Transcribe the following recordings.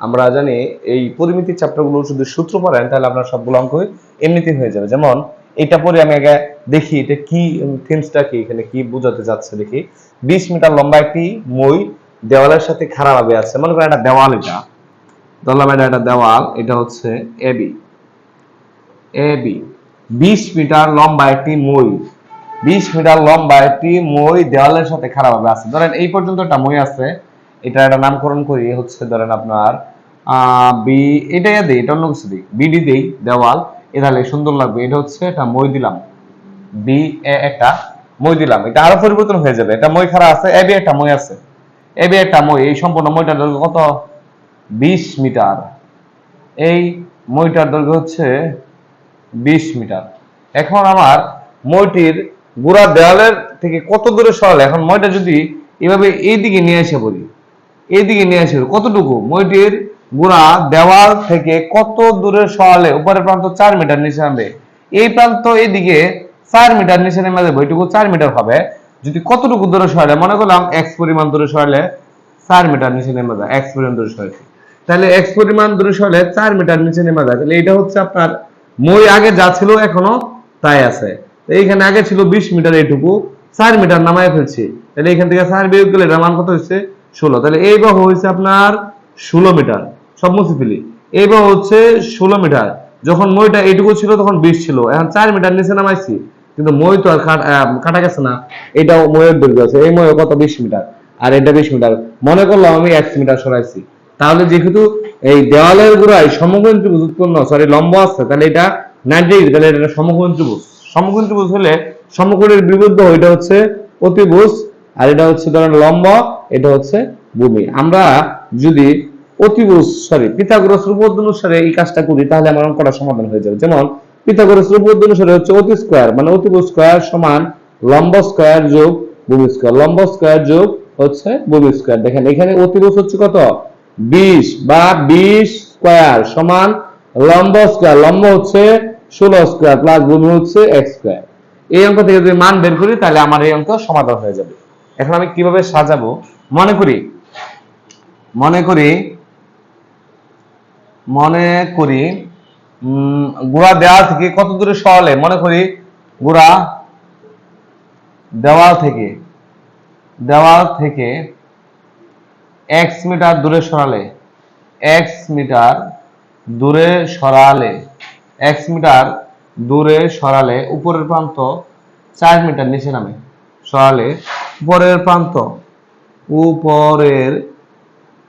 আমরা জানি এই পরিমিতি যদি সূত্র পড়েন, তাহলে আপনার সবগুলো অঙ্ক এমনিতেই হয়ে যাবে। যেমন, এটা পরে আমি আগে দেখি এটা কি কি, এখানে কি বোঝাতে যাচ্ছে দেখি। বিশ মিটার লম্বা একটি মই দেওয়ালের সাথে খারাপভাবে আছে। মনে করেন একটা দেওয়াল এটা। ধরলাম এটা একটা দেওয়াল, এটা হচ্ছে এবি এবি বিশ মিটার লম্বা একটি মই। বিশ মিটার লম্বা একটি মই দেওয়ালের সাথে খারাপভাবে আছে। ধরেন এই পর্যন্ত একটা মই আছে। এটা একটা নামকরণ করি, হচ্ছে ধরেন আপনার বি, এটাই দিই, এটা অন্য কিছু দিই। বিডি দেই দেওয়াল, এ তাহলে সুন্দর লাগবে। এটা হচ্ছে একটা মই দিলাম। বি এ একটা মই দিলাম। এটা আরও পরিবর্তন হয়ে যাবে। এটা মই খারাপ আছে এ বি একটা মই আছে। এবি একটা মই, এই সম্পূর্ণ মইটার দৈর্ঘ্য কত? বিশ মিটার। এই মইটার দৈর্ঘ্য হচ্ছে বিশ মিটার। এখন আমার মইটির গোড়া দেওয়ালের থেকে কত দূরে সরালে? এখন মইটা যদি এভাবে এইদিকে নিয়ে এসে বলি, এইদিকে নিয়ে এসে কতটুকু? মইটির গোড়া দেওয়াল থেকে কত দূরে সরালে? উপরের প্রান্ত চার মিটার নিচে নামবে। এই প্রান্ত এদিকে চার মিটার নিচে নেমে যাবে ওইটুকু চার মিটার হবে। যদি কতটুকু দূরে সরালে, মনে করলাম এক্স পরিমাণ দূরে সরালে চার মিটার নিচে নেমে যায় এক্স পরিমাণ দূরে সরালে তাহলে এক্স পরিমাণ দূরে সরালে চার মিটার নিচে নেমে যায়। তাহলে এটা হচ্ছে আপনার মই আগে যা ছিল এখনও তাই আছে। এইখানে আগে ছিল বিশ মিটার এইটুকু, চার মিটার নামায় ফেলছি। তাহলে এখান থেকে চার বিয়োগ গেলে এটার মান কত হচ্ছে ষোলো। তাহলে এই বাহু হয়েছে আপনার ষোলো মিটার, সব মুছে ফেলি। এই বাহু হচ্ছে ষোলো মিটার। যখন মইটা এইটুকু ছিল তখন বিশ ছিল। এখন চার মিটার নিচে নামাইছি কিন্তু মই তো আর কাটা গেছে না। এটাও ময়ের দৈর্ঘ্য আছে। এই ময় কত বিশ মিটার? আর এটা বিশ মিটার। মনে করলাম আমি এক মিটার সরাইছি। তাহলে যেহেতু এই দেওয়ালের গোড়ায় সমকোণ ত্রিভুজ উৎপন্ন সরি লম্ব আছে, তাহলে এটা নাইনটি তাহলে এটা সমকোণ ত্রিভুজ। সমকোণ ত্রিভুজ হলে সমকোণের বিরুদ্ধ এটা হচ্ছে অতিভুজ, আর এটা হচ্ছে ধরেন লম্ব, এটা হচ্ছে ভূমি। আমরা যদি অতিভুজ সরি পিথাগোরাস উপপাদ্য অনুসারে এই কাজটা করি, তাহলে আমার অঙ্কটা সমাধান হয়ে যাবে। যেমন পিথাগোরাস উপপাদ্য অনুসারে হচ্ছে অতি স্কয়ার মানে অতিভুজ স্কয়ার সমান লম্ব স্কয়ার যোগ ভূমি স্কয়ার স্কয়ার যোগ হচ্ছে ভূমি স্কয়ার দেখেন, এখানে হচ্ছে কত? বিশ বা বিশ স্কয়ার সমান স্কয়ার হচ্ছে ষোলো স্কয়ার প্লাস ভূমি হচ্ছে এক্স স্কয়ার এই অঙ্ক থেকে যদি মান বের করি, তাহলে আমার এই অঙ্ক সমাধান হয়ে যাবে। এখন আমি কীভাবে সাজাবো? মনে করি মনে করি মনে করি গোড়া দেওয়াল থেকে কত দূরে সরালে? মনে করি গোড়া দেওয়াল থেকে দেওয়াল থেকে এক্স মিটার দূরে সরালে এক্স মিটার দূরে সরালে এক্স মিটার দূরে সরালে উপরের প্রান্ত চার মিটার নিচে নামে। সরালে উপরের প্রান্ত উপরের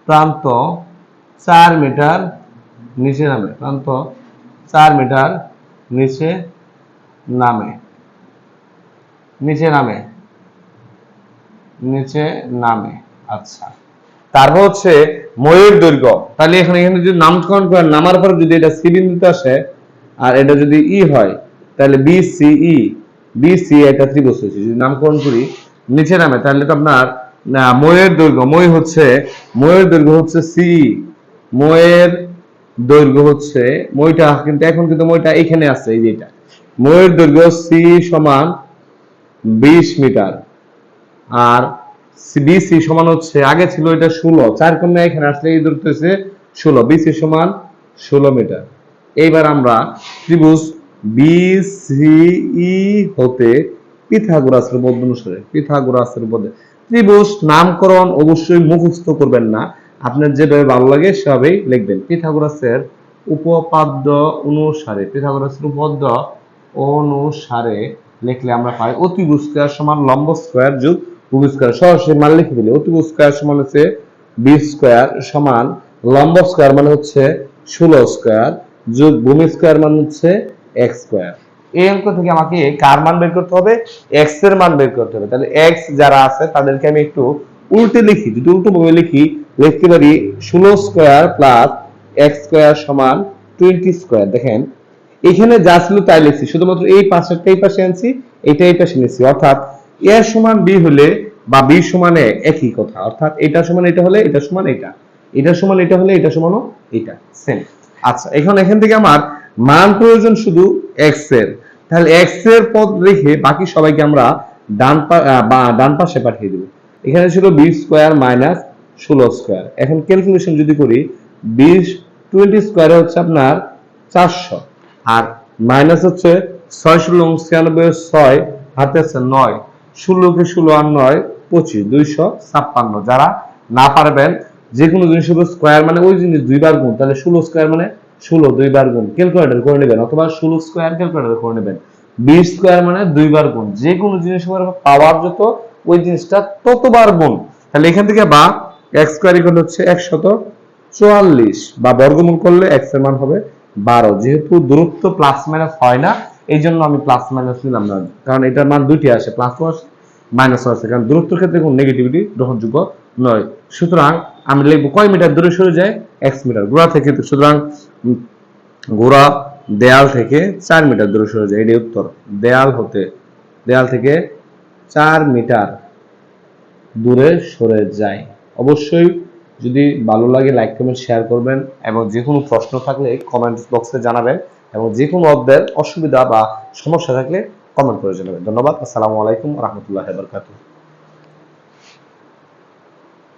প্রান্ত চার মিটার নিচে নামে। প্রান্ত চার মিটার নিচে নামে। নিচে নামে। নিচে নামে আচ্ছা। তারপর হচ্ছে ময়ের দৈর্ঘ্য তাহলে এখানে এখানে যদি নামকরণ করেন, নামার পর যদি এটা সি বিন্দুতে আসে আর এটা যদি ই হয়, তাহলে B, C, E. B, C একটা ত্রিভুজ হয়েছে। যদি নামকরণ করি, নিচে নামে, তাহলে তো আপনার ময়ের দৈর্ঘ্য মই হচ্ছে ময়ের দৈর্ঘ্য হচ্ছে সি ময়ের দৈর্ঘ্য হচ্ছে মইটা, কিন্তু এখন কিন্তু মইটা এখানে আছে, এই যে এটা। ময়ের দৈর্ঘ্য সি সমান বিশ মিটার। আর বিসি সমান হচ্ছে, আগে ছিল এটা ষোলো, চার কমে এখানে আসলে এই দূরত্ব হচ্ছে ষোলো বিসি সমান ষোলো মিটার। এইবার আমরা ত্রিভুজ বিসিই হতে পিথাগোরাসের পদ্ধতি অনুসারে, পিথাগোরাসের পদ্ধতি ত্রিভুজ নামকরণ অবশ্যই মুখস্থ করবেন না। আপনার যেভাবে ভালো লাগে, সেভাবেই লিখবেন। পিথাগোরাসের উপপাদ্য অনুসারে, পিথাগোরাসের উপপাদ্য অনুসারে লিখলে আমরা পাই অতিভুজ স্কয়ার সমান লম্ব স্কয়ার যোগ ভূমি স্কয়ার। সরাসরি মান লিখে দিলে অতিভুজ স্কয়ার সমান হচ্ছে বি স্কয়ার সমান লম্ব স্কয়ার মানে হচ্ছে ষোলো স্কয়ার যোগ ভূমি স্কয়ার মানে হচ্ছে এক্স স্কয়ার। এই অঙ্ক থেকে আমাকে কার মান বের করতে হবে? এক্সের মান বের করতে হবে। তাহলে এক্স যারা আছে তাদেরকে আমি একটু উল্টে লিখি, যদি উল্টো ভাবে লিখি, লিখতে পারি ষোলো স্কয়ার প্লাস এক্স স্কয়ার সমান টোয়েন্টি স্কয়ার দেখেন, এখানে যা ছিল তাই লিখছি, শুধুমাত্র এই পাশেরটা এই পাশে আনছি এটা এই পাশে নিচ্ছি অর্থাৎ এ সমান বি হলে বা বি সমান একই কথা, অর্থাৎ এটা সমান এটা হলে এটা সমান এটা এটা সমান এটা হলে এটা সমানও এটা সেম আচ্ছা এখন এখান থেকে আমার মান প্রয়োজন শুধু এক্সের। তাহলে এক্সের পদ রেখে বাকি সবাইকে আমরা ডান পা বা ডান পাশে পাঠিয়ে দেব। এখানে ছিল বি স্কোয়ার মাইনাস ষোলো স্কোয়ার এখন ক্যালকুলেশন যদি করি বিশ টোয়েন্টি স্কোয়ারে হচ্ছে আপনার চারশো। আর মাইনাস হচ্ছে ছয় ষোলো ছিয়ানব্বই, ছয় হাতে আছে নয়। ষোলোকে ষোলো আর নয়, পঁচিশ, দুইশো ছাপ্পান্ন। যারা না পারবেন যে কোনো জিনিস স্কোয়ার মানে ওই জিনিস দুইবার গুণ, তাহলে ষোলো স্কোয়ার মানে ষোলো, দুইবার গুণ। ক্যালকুলেটর করে নেবেন, অথবা ষোলো স্কোয়ার ক্যালকুলেটর করে নেবেন। বিশ স্কোয়ার মানে দুইবার গুণ। যে কোনো জিনিস পাওয়ার যত ওই জিনিসটা ততবার গুণ। তাহলে এখান থেকে বা এক্স স্কোয়ার ইকুয়াল হচ্ছে একশত চুয়াল্লিশ বা বর্গমূল করলে এক্সের মান হবে বারো। যেহেতু দূরত্ব প্লাস মাইনাস হয় না, এই জন্য আমি প্লাস মাইনাস নিলাম না। কারণ এটার মান দুইটি আসে প্লাস আসে মাইনাস আছে কারণ দূরত্বের ক্ষেত্রে কোনো নেগেটিভিটি গ্রহণযোগ্য নয়। সুতরাং আমি লিখব কয় মিটার দূরে সরে যায়? X metre. গোড়া থেকে, সুতরাং গোড়া দেয়াল থেকে চার মিটার দূরে সরে যায়। এটাই উত্তর। দেয়াল হতে, দেয়াল থেকে চার মিটার দূরে সরে যায়। অবশ্যই যদি ভালো লাগে লাইক কমেন্ট শেয়ার করবেন এবং যে কোনো প্রশ্ন থাকলে কমেন্ট বক্সে জানাবেন এবং যে কোনো অধ্যায়ের অসুবিধা বা সমস্যা থাকলে কমেন্ট করে জানাবেন। ধন্যবাদ। আসসালামু আলাইকুম রহমতুল্লাহ বরকাতুহ।